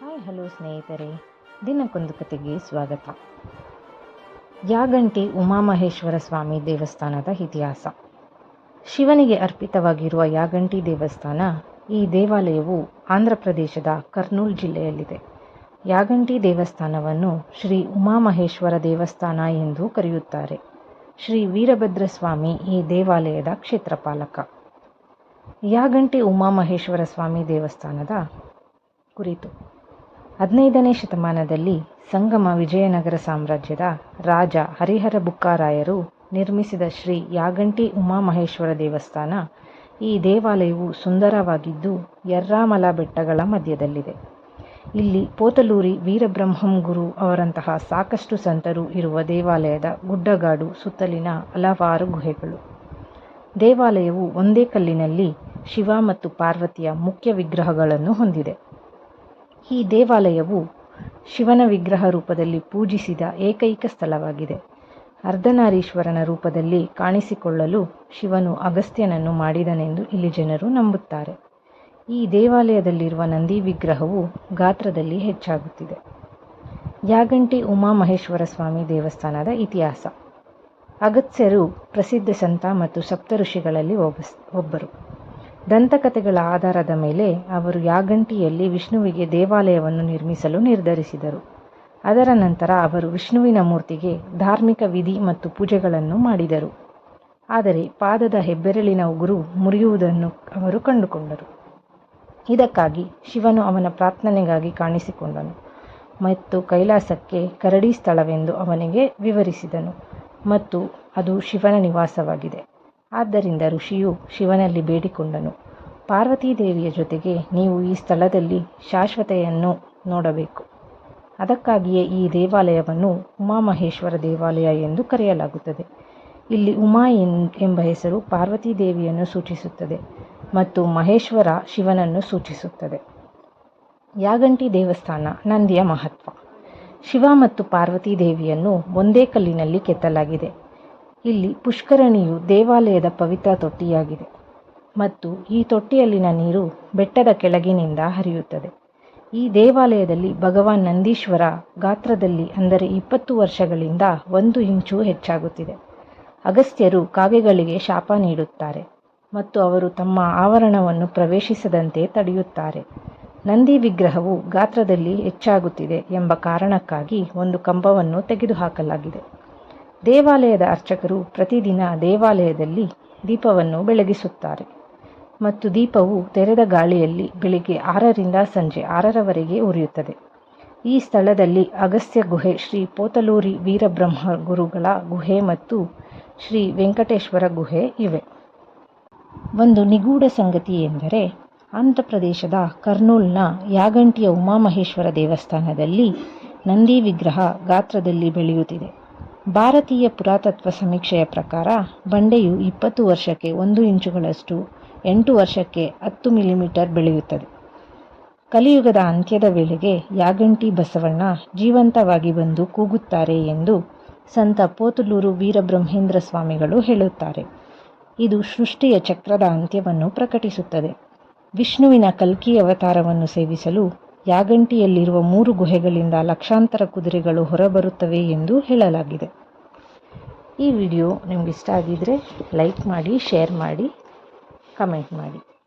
Hi, hello ಸ್ನೇಹಿತರೆ. ದಿನಕ್ಕೊಂದು ಕತೆಗೆ ಸ್ವಾಗತ. ಯಾಗಂಟಿ ಉಮಾಮಹೇಶ್ವರ ಸ್ವಾಮಿ ದೇವಸ್ಥಾನದ ಇತಿಹಾಸ. ಶಿವನಿಗೆ ಅರ್ಪಿತವಾಗಿರುವ ಯಾಗಂಟಿ ದೇವಸ್ಥಾನ ಈ ದೇವಾಲಯವು ಆಂಧ್ರ ಪ್ರದೇಶದ ಕರ್ನೂಲ್ ಜಿಲ್ಲೆಯಲ್ಲಿದೆ. ಯಾಗಂಟಿ ದೇವಸ್ಥಾನವನ್ನು ಶ್ರೀ ಉಮಾಮಹೇಶ್ವರ ದೇವಸ್ಥಾನ ಎಂದು ಕರೆಯುತ್ತಾರೆ. ಶ್ರೀ ವೀರಭದ್ರ ಸ್ವಾಮಿ ಈ ದೇವಾಲಯದ ಕ್ಷೇತ್ರಪಾಲಕ. ಯಾಗಂಟಿ ಉಮಾಮಹೇಶ್ವರ ಸ್ವಾಮಿ ದೇವಸ್ಥಾನದ ಕುರಿತು. ಹದಿನೈದನೇ ಶತಮಾನದಲ್ಲಿ ಸಂಗಮ ವಿಜಯನಗರ ಸಾಮ್ರಾಜ್ಯದ ರಾಜ ಹರಿಹರ ಬುಕ್ಕಾರಾಯರು ನಿರ್ಮಿಸಿದ ಶ್ರೀ ಯಾಗಂಟಿ ಉಮಾಮಹೇಶ್ವರ ದೇವಸ್ಥಾನ ಈ ದೇವಾಲಯವು ಸುಂದರವಾಗಿದ್ದು ಯರ್ರಾಮಲ ಬೆಟ್ಟಗಳ ಮಧ್ಯದಲ್ಲಿದೆ. ಇಲ್ಲಿ ಪೋತಲೂರಿ ವೀರಬ್ರಹ್ಮಂ ಗುರು ಅವರಂತಹ ಸಾಕಷ್ಟು ಸಂತರು ಇರುವ ದೇವಾಲಯದ ಗುಡ್ಡಗಾಡು ಸುತ್ತಲಿನ ಹಲವಾರು ಗುಹೆಗಳು. ದೇವಾಲಯವು ಒಂದೇ ಕಲ್ಲಿನಲ್ಲಿ ಶಿವ ಮತ್ತು ಪಾರ್ವತಿಯ ಮುಖ್ಯ ವಿಗ್ರಹಗಳನ್ನು ಹೊಂದಿದೆ. ಈ ದೇವಾಲಯವು ಶಿವನ ವಿಗ್ರಹ ರೂಪದಲ್ಲಿ ಪೂಜಿಸಿದ ಏಕೈಕ ಸ್ಥಳವಾಗಿದೆ. ಅರ್ಧನಾರೀಶ್ವರನ ರೂಪದಲ್ಲಿ ಕಾಣಿಸಿಕೊಳ್ಳಲು ಶಿವನು ಅಗಸ್ತ್ಯನನ್ನು ಮಾಡಿದನೆಂದು ಇಲ್ಲಿ ಜನರು ನಂಬುತ್ತಾರೆ. ಈ ದೇವಾಲಯದಲ್ಲಿರುವ ನಂದಿ ವಿಗ್ರಹವು ಗಾತ್ರದಲ್ಲಿ ಹೆಚ್ಚಾಗುತ್ತಿದೆ. ಯಾಗಂಟಿ ಉಮಾಮಹೇಶ್ವರ ಸ್ವಾಮಿ ದೇವಸ್ಥಾನದ ಇತಿಹಾಸ. ಅಗತ್ಯರು ಪ್ರಸಿದ್ಧ ಸಂತ ಮತ್ತು ಸಪ್ತಋಷಿಗಳಲ್ಲಿ ಒಬ್ಬ ಒಬ್ಬರು. ದಂತಕಥೆಗಳ ಆಧಾರದ ಮೇಲೆ ಅವರು ಯಾಗಂಟಿಯಲ್ಲಿ ವಿಷ್ಣುವಿಗೆ ದೇವಾಲಯವನ್ನು ನಿರ್ಮಿಸಲು ನಿರ್ಧರಿಸಿದರು. ಅದರ ನಂತರ ಅವರು ವಿಷ್ಣುವಿನ ಮೂರ್ತಿಗೆ ಧಾರ್ಮಿಕ ವಿಧಿ ಮತ್ತು ಪೂಜೆಗಳನ್ನು ಮಾಡಿದರು. ಆದರೆ ಪಾದದ ಹೆಬ್ಬೆರಳಿನ ಉಗುರು ಮುರಿಯುವುದನ್ನು ಅವರು ಕಂಡುಕೊಂಡರು. ಇದಕ್ಕಾಗಿ ಶಿವನು ಅವನ ಪ್ರಾರ್ಥನೆಗಾಗಿ ಕಾಣಿಸಿಕೊಂಡನು ಮತ್ತು ಕೈಲಾಸಕ್ಕೆ ಕರಡಿ ಸ್ಥಳವೆಂದು ಅವನಿಗೆ ವಿವರಿಸಿದನು ಮತ್ತು ಅದು ಶಿವನ ನಿವಾಸವಾಗಿದೆ. ಆದ್ದರಿಂದ ಋಷಿಯು ಶಿವನಲ್ಲಿ ಬೇಡಿಕೊಂಡನು. ಪಾರ್ವತೀದೇವಿಯ ಜೊತೆಗೆ ನೀವು ಈ ಸ್ಥಳದಲ್ಲಿ ಶಾಶ್ವತೆಯನ್ನು ನೋಡಬೇಕು. ಅದಕ್ಕಾಗಿಯೇ ಈ ದೇವಾಲಯವನ್ನು ಉಮಾಮಹೇಶ್ವರ ದೇವಾಲಯ ಎಂದು ಕರೆಯಲಾಗುತ್ತದೆ. ಇಲ್ಲಿ ಉಮಾ ಎಂಬ ಹೆಸರು ಪಾರ್ವತೀದೇವಿಯನ್ನು ಸೂಚಿಸುತ್ತದೆ ಮತ್ತು ಮಹೇಶ್ವರ ಶಿವನನ್ನು ಸೂಚಿಸುತ್ತದೆ. ಯಾಗಂಟಿ ದೇವಸ್ಥಾನ, ನಂದಿಯ ಮಹತ್ವ. ಶಿವ ಮತ್ತು ಪಾರ್ವತಿ ದೇವಿಯನ್ನು ಒಂದೇ ಕಲ್ಲಿನಲ್ಲಿ ಕೆತ್ತಲಾಗಿದೆ. ಇಲ್ಲಿ ಪುಷ್ಕರಣಿಯು ದೇವಾಲಯದ ಪವಿತ್ರ ತೊಟ್ಟಿಯಾಗಿದೆ ಮತ್ತು ಈ ತೊಟ್ಟಿಯಲ್ಲಿನ ನೀರು ಬೆಟ್ಟದ ಕೆಳಗಿನಿಂದ ಹರಿಯುತ್ತದೆ. ಈ ದೇವಾಲಯದಲ್ಲಿ ಭಗವಾನ್ ನಂದೀಶ್ವರ ಗಾತ್ರದಲ್ಲಿ ಅಂದರೆ ಇಪ್ಪತ್ತು ವರ್ಷಗಳಿಂದ ಒಂದು ಇಂಚು ಹೆಚ್ಚಾಗುತ್ತಿದೆ. ಅಗಸ್ತ್ಯರು ಕಾಗೆಗಳಿಗೆ ಶಾಪ ನೀಡುತ್ತಾರೆ ಮತ್ತು ಅವರು ತಮ್ಮ ಆವರಣವನ್ನು ಪ್ರವೇಶಿಸದಂತೆ ತಡೆಯುತ್ತಾರೆ. ನಂದಿ ವಿಗ್ರಹವು ಗಾತ್ರದಲ್ಲಿ ಹೆಚ್ಚಾಗುತ್ತಿದೆ ಎಂಬ ಕಾರಣಕ್ಕಾಗಿ ಒಂದು ಕಂಬವನ್ನು ತೆಗೆದುಹಾಕಲಾಗಿದೆ. ದೇವಾಲಯದ ಅರ್ಚಕರು ಪ್ರತಿದಿನ ದೇವಾಲಯದಲ್ಲಿ ದೀಪವನ್ನು ಬೆಳಗಿಸುತ್ತಾರೆ. ಮತ್ತು ದೀಪವು ತೆರೆದ ಗಾಳಿಯಲ್ಲಿ ಬೆಳಿಗ್ಗೆ ಆರರಿಂದ ಸಂಜೆ ಆರರವರೆಗೆ ಉರಿಯುತ್ತದೆ. ಈ ಸ್ಥಳದಲ್ಲಿ ಅಗಸ್ತ್ಯ ಗುಹೆ ಶ್ರೀ ಪೋತಲೂರಿ ವೀರಬ್ರಹ್ಮ ಗುರುಗಳ ಗುಹೆ ಮತ್ತು ಶ್ರೀ ವೆಂಕಟೇಶ್ವರ ಗುಹೆ ಇವೆ. ಒಂದು ನಿಗೂಢ ಸಂಗತಿ ಎಂದರೆ, ಆಂಧ್ರಪ್ರದೇಶದ ಕರ್ನೂಲ್ನ ಯಾಗಂಟಿಯ ಉಮಾಮಹೇಶ್ವರ ದೇವಸ್ಥಾನದಲ್ಲಿ ನಂದಿ ವಿಗ್ರಹ ಗಾತ್ರದಲ್ಲಿ ಬೆಳೆಯುತ್ತಿದೆ. ಭಾರತೀಯ ಪುರಾತತ್ವ ಸಮೀಕ್ಷೆಯ ಪ್ರಕಾರ, ಬಂಡೆಯು ಇಪ್ಪತ್ತು ವರ್ಷಕ್ಕೆ ಒಂದು ಇಂಚುಗಳಷ್ಟು, ಎಂಟು ವರ್ಷಕ್ಕೆ ಹತ್ತು ಮಿಲಿಮೀಟರ್ ಬೆಳೆಯುತ್ತದೆ. ಕಲಿಯುಗದ ಅಂತ್ಯದ ವೇಳೆಗೆ ಯಾಗಂಟಿ ಬಸವಣ್ಣ ಜೀವಂತವಾಗಿ ಬಂದು ಕೂಗುತ್ತಾರೆ ಎಂದು ಸಂತ ಪೋತಲೂರು ವೀರಬ್ರಹ್ಮೇಂದ್ರ ಸ್ವಾಮಿಗಳು ಹೇಳುತ್ತಾರೆ. ಇದು ಸೃಷ್ಟಿಯ ಚಕ್ರದ ಅಂತ್ಯವನ್ನು ಪ್ರಕಟಿಸುತ್ತದೆ. ವಿಷ್ಣುವಿನ ಕಲ್ಕಿ ಅವತಾರವನ್ನು ಸೇವಿಸಲು ಯಾಗಂಟಿಯಲ್ಲಿರುವ ಮೂರು ಗುಹೆಗಳಿಂದ ಲಕ್ಷಾಂತರ ಕುದುರೆಗಳು ಹೊರಬರುತ್ತವೆ ಎಂದು ಹೇಳಲಾಗಿದೆ. ಈ ವಿಡಿಯೋ ನಿಮ್ಗೆ ಇಷ್ಟ ಆಗಿದ್ದರೆ ಲೈಕ್ ಮಾಡಿ, ಶೇರ್ ಮಾಡಿ, ಕಮೆಂಟ್ ಮಾಡಿ.